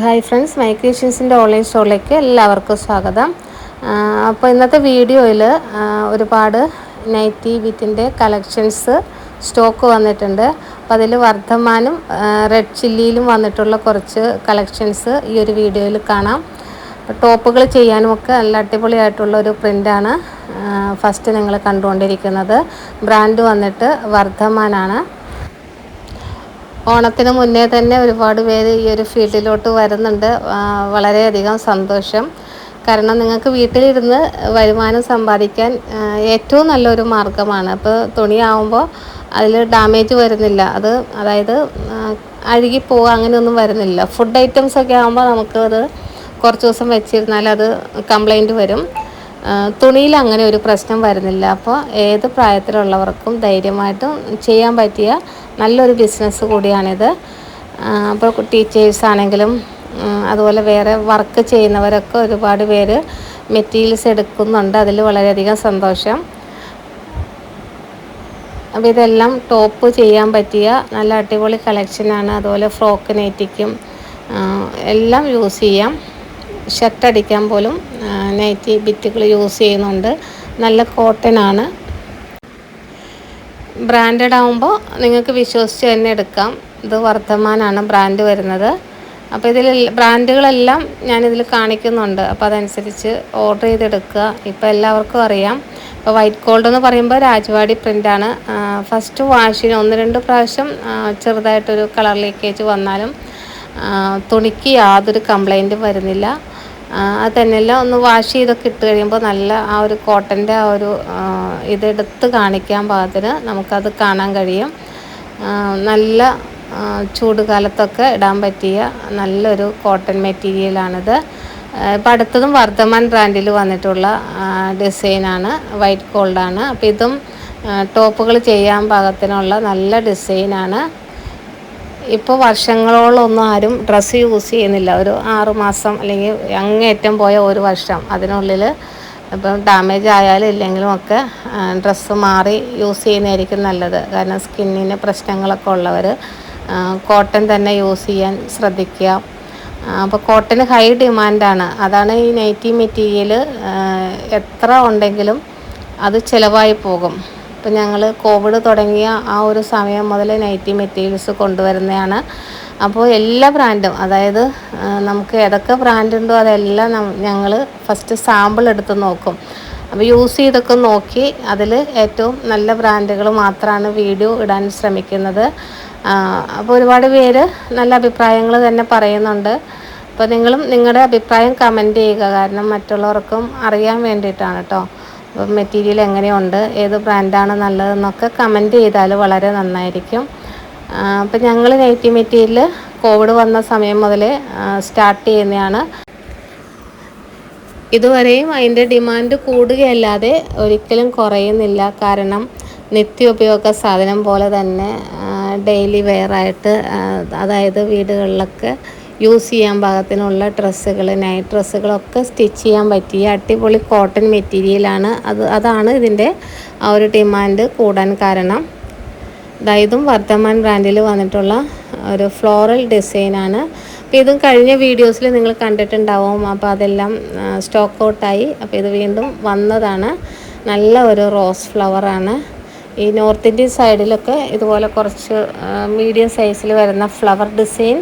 Hi friends my ക്രിയേഷൻസിന്റെ online സ്റ്റോറിലേക്ക് എല്ലാവർക്കും സ്വാഗതം. അപ്പോൾ ഇന്നത്തെ വീഡിയോയിൽ ഒരുപാട് നൈറ്റി വിറ്റിന്റെ കളക്ഷൻസ് സ്റ്റോക്ക് വന്നിട്ടുണ്ട്. അപ്പോൾ അതിൽ വർദ്ധമാനും റെഡ് ചില്ലിയിലും വന്നിട്ടുള്ള കുറച്ച് കളക്ഷൻസ് ഈ ഒരു വീഡിയോയിൽ കാണാം. ടോപ്പുകൾ ചെയ്യാനുമൊക്കെ നല്ല അടിപൊളിയായിട്ടുള്ള ഒരു പ്രിന്റാണ് ഫസ്റ്റ് നിങ്ങൾ കണ്ടുകൊണ്ടിരിക്കുന്നത്. ബ്രാൻഡ് വന്നിട്ട് വർദ്ധമാനാണ്. ഓണത്തിന് മുന്നേ തന്നെ ഒരുപാട് പേര് ഈ ഒരു ഫീൽഡിലോട്ട് വരുന്നുണ്ട്. വളരെയധികം സന്തോഷം. കാരണം നിങ്ങൾക്ക് വീട്ടിലിരുന്ന് വരുമാനം സമ്പാദിക്കാൻ ഏറ്റവും നല്ലൊരു മാർഗമാണ്. അപ്പോൾ തുണിയാവുമ്പോൾ അതിൽ ഡാമേജ് വരുന്നില്ല. അത് അതായത് അഴുകി പോവുക അങ്ങനെയൊന്നും വരുന്നില്ല. ഫുഡ് ഐറ്റംസ് ഒക്കെ ആകുമ്പോൾ നമുക്കത് കുറച്ച് ദിവസം വെച്ചിരുന്നാൽ അത് കംപ്ലൈന്റ് വരും. തുണിയിൽ അങ്ങനെ ഒരു പ്രശ്നം വരുന്നില്ല. അപ്പോൾ ഏത് പ്രായത്തിലുള്ളവർക്കും ധൈര്യമായിട്ടും ചെയ്യാൻ പറ്റിയ നല്ലൊരു ബിസിനസ് കൂടിയാണിത്. അപ്പോൾ ടീച്ചേഴ്സ് ആണെങ്കിലും അതുപോലെ വേറെ വർക്ക് ചെയ്യുന്നവരൊക്കെ ഒരുപാട് പേര് മെറ്റീരിയൽസ് എടുക്കുന്നുണ്ട്. അതിൽ വളരെയധികം സന്തോഷം. അപ്പോൾ ഇതെല്ലാം ടോപ്പ് ചെയ്യാൻ പറ്റിയ നല്ല അടിപൊളി കളക്ഷനാണ് അതുപോലെ ഫ്രോക്ക് നെറ്റിക്കും എല്ലാം യൂസ് ചെയ്യാം. ഷർട്ട് അടിക്കാൻ പോലും നൈറ്റി ബിറ്റുകൾ യൂസ് ചെയ്യുന്നുണ്ട്. നല്ല കോട്ടൺ ആണ്. ബ്രാൻഡഡ് ആകുമ്പോൾ നിങ്ങൾക്ക് വിശ്വസിച്ച് തന്നെ എടുക്കാം. ഇത് വർദ്ധമാനാണ് ബ്രാൻഡ് വരുന്നത്. അപ്പോൾ ഇതിൽ ബ്രാൻഡുകളെല്ലാം ഞാനിതിൽ കാണിക്കുന്നുണ്ട്. അപ്പോൾ അതനുസരിച്ച് ഓർഡർ ചെയ്തെടുക്കുക. ഇപ്പോൾ എല്ലാവർക്കും അറിയാം. ഇപ്പോൾ വൈറ്റ് ഗോൾഡ് എന്ന് പറയുമ്പോൾ രാജവാടി പ്രിന്റാണ് ഫസ്റ്റ് വാഷിന് ഒന്ന് രണ്ട് പ്രാവശ്യം ചെറുതായിട്ടൊരു കളർ ലീക്കേജ് വന്നാലും തുണിക്ക് യാതൊരു കംപ്ലൈന്റും വരുന്നില്ല. അത് തന്നെയല്ല ഒന്ന് വാഷ് ചെയ്തൊക്കെ ഇട്ട് കഴിയുമ്പോൾ നല്ല ആ ഒരു കോട്ടന്റെ ആ ഒരു ഇതെടുത്ത് കാണിക്കാൻ പാകത്തിന് നമുക്കത് കാണാൻ കഴിയും. നല്ല ചൂട് കാലത്തൊക്കെ ഇടാൻ പറ്റിയ നല്ലൊരു കോട്ടൺ മെറ്റീരിയലാണിത് ഇപ്പം അടുത്തതും വർദ്ധമാൻ ബ്രാൻഡിൽ വന്നിട്ടുള്ള ഡിസൈനാണ് വൈറ്റ് ഗോൾഡാണ് അപ്പോൾ ഇതും ടോപ്പുകൾ ചെയ്യാൻ പാകത്തിനുള്ള നല്ല ഡിസൈനാണ് ഇപ്പോൾ വർഷങ്ങളോളൊന്നും ആരും ഡ്രസ്സ് യൂസ് ചെയ്യുന്നില്ല. ഒരു ആറുമാസം അല്ലെങ്കിൽ അങ്ങേറ്റം പോയ ഒരു വർഷം അതിനുള്ളിൽ ഇപ്പം ഡാമേജ് ആയാലും ഇല്ലെങ്കിലും ഒക്കെ ഡ്രസ്സ് മാറി യൂസ് ചെയ്യുന്നതായിരിക്കും നല്ലത്. കാരണം സ്കിന്നിന് പ്രശ്നങ്ങളൊക്കെ ഉള്ളവർ കോട്ടൺ തന്നെ യൂസ് ചെയ്യാൻ ശ്രദ്ധിക്കുക. അപ്പോൾ കോട്ടന് ഹൈ ഡിമാൻഡാണ് അതാണ് ഈ നൈറ്റി മെറ്റീരിയൽ എത്ര ഉണ്ടെങ്കിലും അത് ചിലവായി പോകും. ഇപ്പം ഞങ്ങൾ കോവിഡ് തുടങ്ങിയ ആ ഒരു സമയം മുതൽ നൈറ്റി മെറ്റീരിയൽസ് കൊണ്ടുവരുന്നതാണ് അപ്പോൾ എല്ലാ ബ്രാൻഡും അതായത് നമുക്ക് ഏതൊക്കെ ബ്രാൻഡ് ഉണ്ടോ അതെല്ലാം ഞങ്ങൾ ഫസ്റ്റ് സാമ്പിൾ എടുത്ത് നോക്കും. അപ്പോൾ യൂസ് ചെയ്തൊക്കെ നോക്കി അതിൽ ഏറ്റവും നല്ല ബ്രാൻഡുകൾ മാത്രമാണ് വീഡിയോ ഇടാൻ ശ്രമിക്കുന്നത്. അപ്പോൾ ഒരുപാട് പേര് നല്ല അഭിപ്രായങ്ങൾ തന്നെ പറയുന്നുണ്ട്. അപ്പോൾ നിങ്ങളും നിങ്ങളുടെ അഭിപ്രായം കമന്റ് ചെയ്യുക. കാരണം മറ്റുള്ളവർക്കും അറിയാൻ വേണ്ടിയിട്ടാണ് കേട്ടോ മെറ്റീരിയൽ എങ്ങനെയുണ്ട്? ഏത് ബ്രാൻഡാണ് നല്ലതെന്നൊക്കെ കമന്റ് ചെയ്താൽ വളരെ നന്നായിരിക്കും. അപ്പം ഞങ്ങൾ നൈറ്റി മെറ്റീരിയൽ കോവിഡ് വന്ന സമയം മുതൽ സ്റ്റാർട്ട് ചെയ്യുന്നതാണ് ഇതുവരെയും അതിന്റെ ഡിമാൻഡ് കൂടുകയല്ലാതെ ഒരിക്കലും കുറയുന്നില്ല. കാരണം നിത്യോപയോഗ സാധനം പോലെ തന്നെ ഡെയിലി വെയറായിട്ട് അതായത് വീടുകളിലൊക്കെ യൂസ് ചെയ്യാൻ പാകത്തിനുള്ള ഡ്രസ്സുകൾ നൈറ്റ് ഡ്രസ്സുകളൊക്കെ സ്റ്റിച്ച് ചെയ്യാൻ പറ്റിയ അടിപൊളി കോട്ടൺ മെറ്റീരിയലാണ് അത് അതാണ് ഇതിന്റെ ആ ഒരു ഡിമാൻഡ് കൂടാൻ കാരണം. ഇതും വർദ്ധമാൻ ബ്രാൻഡിൽ വന്നിട്ടുള്ള ഒരു ഫ്ലോറൽ ഡിസൈനാണ് അപ്പോൾ ഇതും കഴിഞ്ഞ വീഡിയോസിൽ നിങ്ങൾ കണ്ടിട്ടുണ്ടാവും. അപ്പോൾ അതെല്ലാം സ്റ്റോക്ക് ഔട്ടായി അപ്പോൾ ഇത് വീണ്ടും വന്നതാണ്. നല്ല ഒരു റോസ് ഫ്ലവറാണ് ഈ നോർത്ത് ഇന്ത്യൻ സൈഡിലൊക്കെ ഇതുപോലെ കുറച്ച് മീഡിയം സൈസിൽ വരുന്ന ഫ്ലവർ ഡിസൈൻ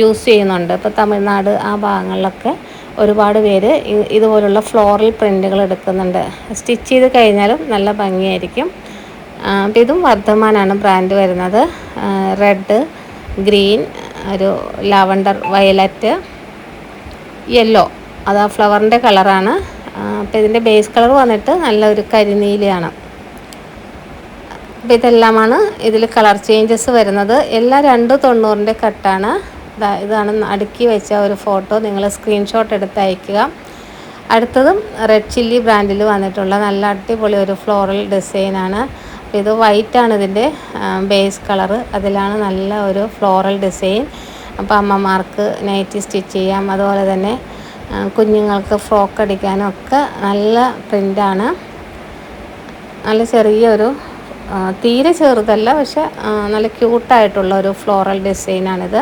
യൂസ് ചെയ്യുന്നുണ്ട്. ഇപ്പോൾ തമിഴ്നാട് ആ ഭാഗങ്ങളിലൊക്കെ ഒരുപാട് പേര് ഇതുപോലുള്ള ഫ്ലോറൽ പ്രിന്റുകൾ എടുക്കുന്നുണ്ട്. സ്റ്റിച്ച് ചെയ്ത് കഴിഞ്ഞാലും നല്ല ഭംഗിയായിരിക്കും. അപ്പം ഇതും വർദ്ധമാനാണ് ബ്രാൻഡ് വരുന്നത്. റെഡ് ഗ്രീൻ ഒരു ലാവണ്ടർ വയലറ്റ് യെല്ലോ. അത് ആ ഫ്ലവറിന്റെ കളറാണ്. അപ്പോൾ ഇതിന്റെ ബേസ് കളർ വന്നിട്ട് നല്ലൊരു കരിനീലയാണ്. അപ്പോൾ ഇതെല്ലാമാണ് ഇതിൽ കളർ ചേഞ്ചസ് വരുന്നത്. എല്ലാം രണ്ട് തൊണ്ണൂറിന്റെ കട്ടാണ്. ഇതാണ് അടുക്കി വെച്ച ഒരു ഫോട്ടോ. നിങ്ങൾ സ്ക്രീൻഷോട്ട് എടുത്ത് അയക്കുക. അടുത്തതും റെഡ് ചില്ലി ബ്രാൻഡിൽ വന്നിട്ടുള്ള നല്ല അടിപൊളി ഒരു ഫ്ലോറൽ ഡിസൈനാണ് ഇത് വൈറ്റാണ് ഇതിന്റെ ബേസ് കളറ് അതിലാണ് നല്ല ഒരു ഫ്ലോറൽ ഡിസൈൻ അപ്പോൾ അമ്മമാർക്ക് നൈറ്റി സ്റ്റിച്ച് ചെയ്യാം. അതുപോലെ തന്നെ കുഞ്ഞുങ്ങൾക്ക് ഫ്രോക്ക് അടിക്കാനും ഒക്കെ നല്ല പ്രിന്റാണ് നല്ല ചെറിയൊരു തീരെ ചെറുതല്ല പക്ഷെ നല്ല ക്യൂട്ടായിട്ടുള്ള ഒരു ഫ്ലോറൽ ഡിസൈനാണിത്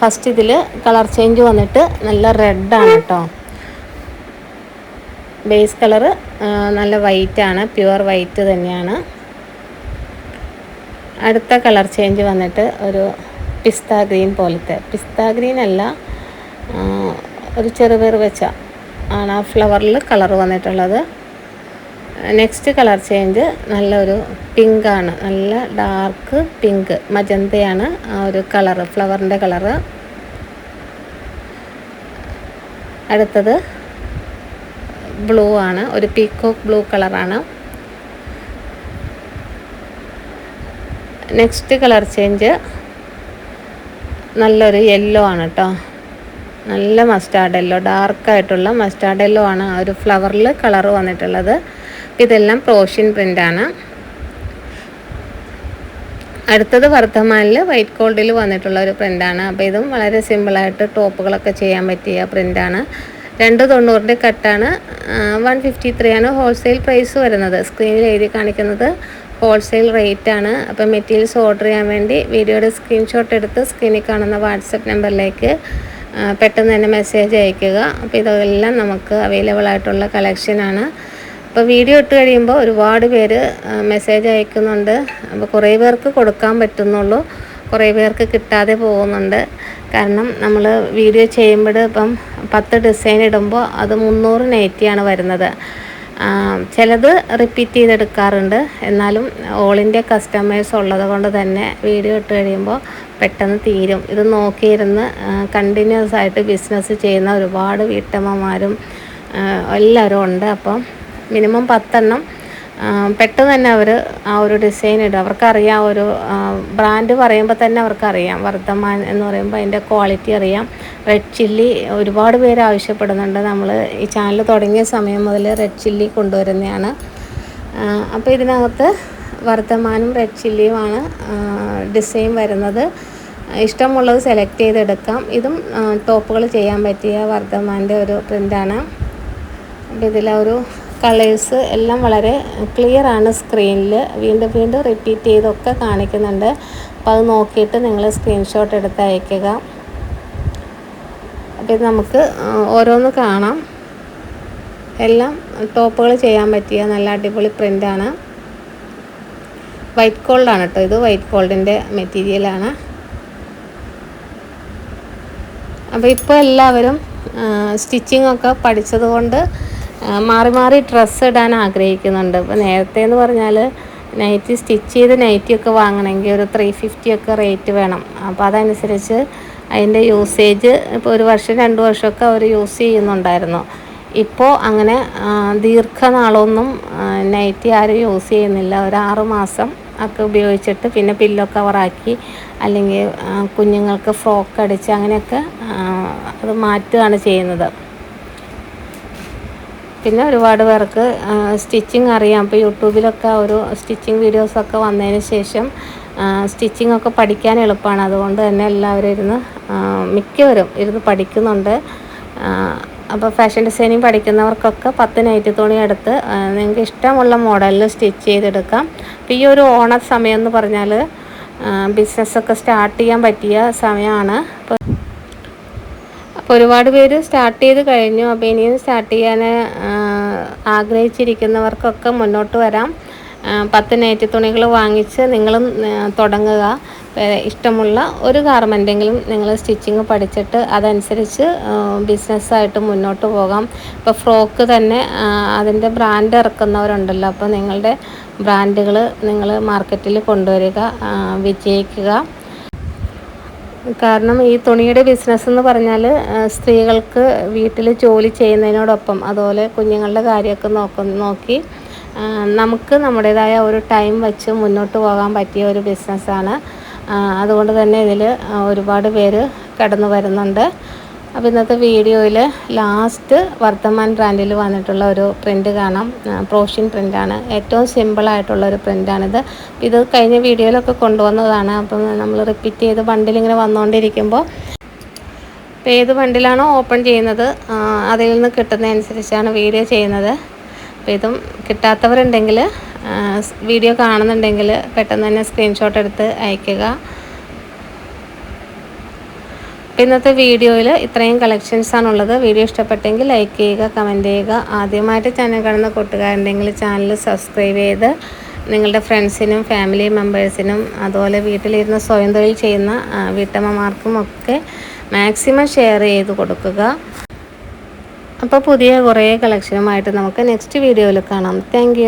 ഫസ്റ്റ് ഇതിൽ കളർ ചേഞ്ച് വന്നിട്ട് നല്ല റെഡാണ് കേട്ടോ ബേസ് കളറ് നല്ല വൈറ്റ് ആണ് പ്യുവർ വൈറ്റ് തന്നെയാണ്. അടുത്ത കളർ ചേഞ്ച് വന്നിട്ട് ഒരു പിസ്ത ഗ്രീൻ പോലത്തെ. പിസ്ത ഗ്രീൻ അല്ല ഒരു ചെറുപേർ വെച്ച ആണ് ആ ഫ്ലവറിൽ കളർ വന്നിട്ടുള്ളത്. നെക്സ്റ്റ് കളർ ചേഞ്ച് നല്ലൊരു പിങ്കാണ് നല്ല ഡാർക്ക് പിങ്ക് മജന്തയാണ് ആ ഒരു കളറ് ഫ്ലവറിന്റെ കളറ് അടുത്തത് ബ്ലൂ ആണ്. ഒരു പീക്കോക്ക് ബ്ലൂ കളറാണ് നെക്സ്റ്റ് കളർ ചേഞ്ച് നല്ലൊരു യെല്ലോ ആണ് കേട്ടോ നല്ല മസ്റ്റാർഡ് യെല്ലോ ഡാർക്കായിട്ടുള്ള മസ്റ്റാർഡ് യെല്ലോ ആണ് ആ ഒരു ഫ്ലവറിൽ കളർ വന്നിട്ടുള്ളത്. ഇതെല്ലാം പ്രോഷ്യൻ പ്രിന്റാണ് അടുത്തത് വർദ്ധമാനിൽ വൈറ്റ് ഗോൾഡിൽ വന്നിട്ടുള്ള ഒരു പ്രിന്റാണ് അപ്പോൾ ഇതും വളരെ സിമ്പിളായിട്ട് ടോപ്പുകളൊക്കെ ചെയ്യാൻ പറ്റിയ പ്രിന്റാണ് രണ്ട് തൊണ്ണൂറിന്റെ കട്ടാണ് വൺ ഫിഫ്റ്റി ത്രീ ആണ് ഹോൾസെയിൽ പ്രൈസ് വരുന്നത്. സ്ക്രീനിൽ എഴുതി കാണിക്കുന്നത് ഹോൾസെയിൽ റേറ്റ് ആണ്. അപ്പോൾ മെറ്റീരിയൽസ് ഓർഡർ ചെയ്യാൻ വേണ്ടി വീഡിയോയുടെ സ്ക്രീൻഷോട്ട് എടുത്ത് സ്ക്രീനിൽ കാണുന്ന വാട്സപ്പ് നമ്പറിലേക്ക് പെട്ടെന്ന് തന്നെ മെസ്സേജ് അയയ്ക്കുക അപ്പോൾ ഇതെല്ലാം നമുക്ക് അവൈലബിൾ ആയിട്ടുള്ള കളക്ഷനാണ് അപ്പോൾ വീഡിയോ ഇട്ട് കഴിയുമ്പോൾ ഒരുപാട് പേര് മെസ്സേജ് അയക്കുന്നുണ്ട്. അപ്പോൾ കുറേ പേർക്ക് കൊടുക്കാൻ പറ്റുന്നുള്ളൂ. കുറേ പേർക്ക് കിട്ടാതെ പോകുന്നുണ്ട്. കാരണം നമ്മൾ വീഡിയോ ചെയ്യുമ്പോൾ ഇപ്പം പത്ത് ഡിസൈൻ ഇടുമ്പോൾ അത് മുന്നൂറ് നൈറ്റിയാണ് വരുന്നത്. ചിലത് റിപ്പീറ്റ് ചെയ്തെടുക്കാറുണ്ട്. എന്നാലും ഓൾ ഇന്ത്യ കസ്റ്റമേഴ്സ് ഉള്ളത് കൊണ്ട് തന്നെ വീഡിയോ ഇട്ട് കഴിയുമ്പോൾ പെട്ടെന്ന് തീരും. ഇത് നോക്കിയിരുന്ന് കണ്ടിന്യൂസ് ആയിട്ട് ബിസിനസ് ചെയ്യുന്ന ഒരുപാട് വീട്ടമ്മമാരും എല്ലാവരും ഉണ്ട്. അപ്പം മിനിമം പത്തെണ്ണം. പെട്ടെന്ന് തന്നെ അവർ ആ ഒരു ഡിസൈൻ ഇടും. അവർക്കറിയാം ഒരു ബ്രാൻഡ് പറയുമ്പോൾ തന്നെ അവർക്കറിയാം. വർദ്ധമാൻ എന്ന് പറയുമ്പോൾ അതിന്റെ ക്വാളിറ്റി അറിയാം. റെഡ് ചില്ലി ഒരുപാട് പേര് ആവശ്യപ്പെടുന്നുണ്ട്. നമ്മൾ ഈ ചാനൽ തുടങ്ങിയ സമയം മുതൽ റെഡ് ചില്ലി കൊണ്ടുവരുന്നതാണ് അപ്പോൾ ഇതിനകത്ത് വർദ്ധമാനും റെഡ് ചില്ലിയുമാണ് ഡിസൈൻ വരുന്നത്. ഇഷ്ടമുള്ളത് സെലക്ട് ചെയ്തെടുക്കാം. ഇതും ടോപ്പുകൾ ചെയ്യാൻ പറ്റിയ വർദ്ധമാന്റെ ഒരു പ്രിന്റാണ് അപ്പോൾ ഇതിലെ ഒരു കളേഴ്സ് എല്ലാം വളരെ ക്ലിയർ ആണ് സ്ക്രീനിൽ വീണ്ടും വീണ്ടും റിപ്പീറ്റ് ചെയ്തൊക്കെ കാണിക്കുന്നുണ്ട്. അപ്പോൾ അത് നോക്കിയിട്ട് നിങ്ങൾ സ്ക്രീൻഷോട്ട് എടുത്ത് അയക്കുക അപ്പോൾ ഇത് നമുക്ക് ഓരോന്ന് കാണാം. എല്ലാം ടോപ്പുകൾ ചെയ്യാൻ പറ്റിയ നല്ല അടിപൊളി പ്രിന്റാണ് വൈറ്റ് ഗോൾഡാണ് കേട്ടോ ഇത്. വൈറ്റ് ഗോൾഡിന്റെ മെറ്റീരിയലാണ് അപ്പോൾ ഇപ്പോൾ എല്ലാവരും സ്റ്റിച്ചിങ് ഒക്കെ പഠിച്ചത് കൊണ്ട് ആ, മാറി മാറി ഡ്രസ്സ് ഇടാൻ ആഗ്രഹിക്കുന്നുണ്ട്. അപ്പോൾ നേരത്തെ എന്ന് പറഞ്ഞാൽ നൈറ്റി സ്റ്റിച്ച് ചെയ്ത് നൈറ്റി ഒക്കെ വാങ്ങണമെങ്കിൽ ഒരു ത്രീ ഫിഫ്റ്റി ഒക്കെ റേറ്റ് വേണം. അപ്പോൾ അതനുസരിച്ച് അതിന്റെ യൂസേജ് ഇപ്പോൾ ഒരു വർഷം രണ്ട് വർഷമൊക്കെ അവർ യൂസ് ചെയ്യുന്നുണ്ടായിരുന്നു. ഇപ്പോൾ അങ്ങനെ ദീർഘനാളൊന്നും നൈറ്റി ആരും യൂസ് ചെയ്യുന്നില്ല. ഒരു ആറ് മാസം ഒക്കെ ഉപയോഗിച്ചിട്ട് പിന്നെ പില്ലോ കവറാക്കി അല്ലെങ്കിൽ കുഞ്ഞുങ്ങൾക്ക് ഫ്രോക്ക് അടിച്ച് അങ്ങനെയൊക്കെ അത് മാറ്റുകയാണ് ചെയ്യുന്നത്. പിന്നെ ഒരുപാട് പേർക്ക് സ്റ്റിച്ചിങ് അറിയാം. ഇപ്പോൾ യൂട്യൂബിലൊക്കെ ഒരു സ്റ്റിച്ചിങ് വീഡിയോസൊക്കെ വന്നതിന് ശേഷം സ്റ്റിച്ചിങ് ഒക്കെ പഠിക്കാൻ എളുപ്പമാണ് അതുകൊണ്ട് തന്നെ എല്ലാവരും ഇരുന്ന് മിക്കവരും ഇരുന്ന് പഠിക്കുന്നുണ്ട്. അപ്പോൾ ഫാഷൻ ഡിസൈനിങ് പഠിക്കുന്നവർക്കൊക്കെ പത്ത് നൈറ്റി തുണി എടുത്ത് നിങ്ങൾക്ക് ഇഷ്ടമുള്ള മോഡലിൽ സ്റ്റിച്ച് ചെയ്തെടുക്കാം. അപ്പോൾ ഈ ഒരു ഓണ സമയം എന്ന് പറഞ്ഞാൽ ബിസിനസ്സൊക്കെ സ്റ്റാർട്ട് ചെയ്യാൻ പറ്റിയ സമയമാണ് അപ്പോൾ ഒരുപാട് പേര് സ്റ്റാർട്ട് ചെയ്ത് കഴിഞ്ഞു. അപ്പോൾ ഇനിയും സ്റ്റാർട്ട് ചെയ്യാൻ ആഗ്രഹിച്ചിരിക്കുന്നവർക്കൊക്കെ മുന്നോട്ട് വരാം. പത്ത് നൈറ്റി തുണികൾ വാങ്ങിച്ച് നിങ്ങളും തുടങ്ങുക. ഇഷ്ടമുള്ള ഒരു ഗാർമെന്റെങ്കിലും നിങ്ങൾ സ്റ്റിച്ചിങ് പഠിച്ചിട്ട് അതനുസരിച്ച് ബിസിനസ്സായിട്ട് മുന്നോട്ട് പോകാം. ഇപ്പോൾ ഫ്രോക്ക് തന്നെ അതിന്റെ ബ്രാൻഡ് ഇറക്കുന്നവരുണ്ടല്ലോ. അപ്പോൾ നിങ്ങളുടെ ബ്രാൻഡുകൾ നിങ്ങൾ മാർക്കറ്റിൽ കൊണ്ടുവരിക വിജയിക്കുക. കാരണം ഈ തുണിയുടെ ബിസിനസ് എന്ന് പറഞ്ഞാൽ സ്ത്രീകൾക്ക് വീട്ടിൽ ജോലി ചെയ്യുന്നതിനോടൊപ്പം അതുപോലെ കുഞ്ഞുങ്ങളുടെ കാര്യമൊക്കെ നോക്ക നോക്കി നമുക്ക് നമ്മുടേതായ ഒരു ടൈം വെച്ച് മുന്നോട്ട് പോകാൻ പറ്റിയ ഒരു ബിസിനസ്സാണ് അതുകൊണ്ട് തന്നെ ഇതിൽ ഒരുപാട് പേര് കടന്നു വരുന്നുണ്ട്. അപ്പോൾ ഇന്നത്തെ വീഡിയോയിൽ ലാസ്റ്റ് വർത്തമാൻ ബ്രാൻഡിൽ വന്നിട്ടുള്ള ഒരു പ്രിന്റ് കാണാം. പ്രോഷ്യൻ പ്രിന്റാണ് ഏറ്റവും സിമ്പിളായിട്ടുള്ള ഒരു പ്രിന്റാണിത് ഇത് കഴിഞ്ഞ വീഡിയോയിലൊക്കെ കൊണ്ടുവന്നതാണ്. അപ്പം നമ്മൾ റിപ്പീറ്റ് ചെയ്ത് ബണ്ടിലിങ്ങനെ വന്നുകൊണ്ടിരിക്കുമ്പോൾ അപ്പോൾ ഏത് ബണ്ടിലാണോ ഓപ്പൺ ചെയ്യുന്നത് അതിൽ നിന്ന് കിട്ടുന്നതനുസരിച്ചാണ് വീഡിയോ ചെയ്യുന്നത്. അപ്പോൾ ഇതും കിട്ടാത്തവരുണ്ടെങ്കിൽ വീഡിയോ കാണുന്നുണ്ടെങ്കിൽ പെട്ടെന്ന് തന്നെ സ്ക്രീൻഷോട്ട് എടുത്ത് അയയ്ക്കുക അപ്പോൾ ഇന്നത്തെ വീഡിയോയിൽ ഇത്രയും കളക്ഷൻസാണുള്ളത് വീഡിയോ ഇഷ്ടപ്പെട്ടെങ്കിൽ ലൈക്ക് ചെയ്യുക കമന്റ് ചെയ്യുക. ആദ്യമായിട്ട് ചാനൽ കാണുന്ന കൂട്ടുകാരുണ്ടെങ്കിൽ ചാനൽ സബ്സ്ക്രൈബ് ചെയ്ത് നിങ്ങളുടെ ഫ്രണ്ട്സിനും ഫാമിലി മെമ്പേഴ്സിനും അതുപോലെ വീട്ടിലിരുന്ന് സ്വയം തൊഴിൽ ചെയ്യുന്ന വീട്ടമ്മമാർക്കും ഒക്കെ മാക്സിമം ഷെയർ ചെയ്ത് കൊടുക്കുക. അപ്പോൾ പുതിയ കുറേ കളക്ഷനുമായിട്ട് നമുക്ക് നെക്സ്റ്റ് വീഡിയോയിൽ കാണാം. താങ്ക്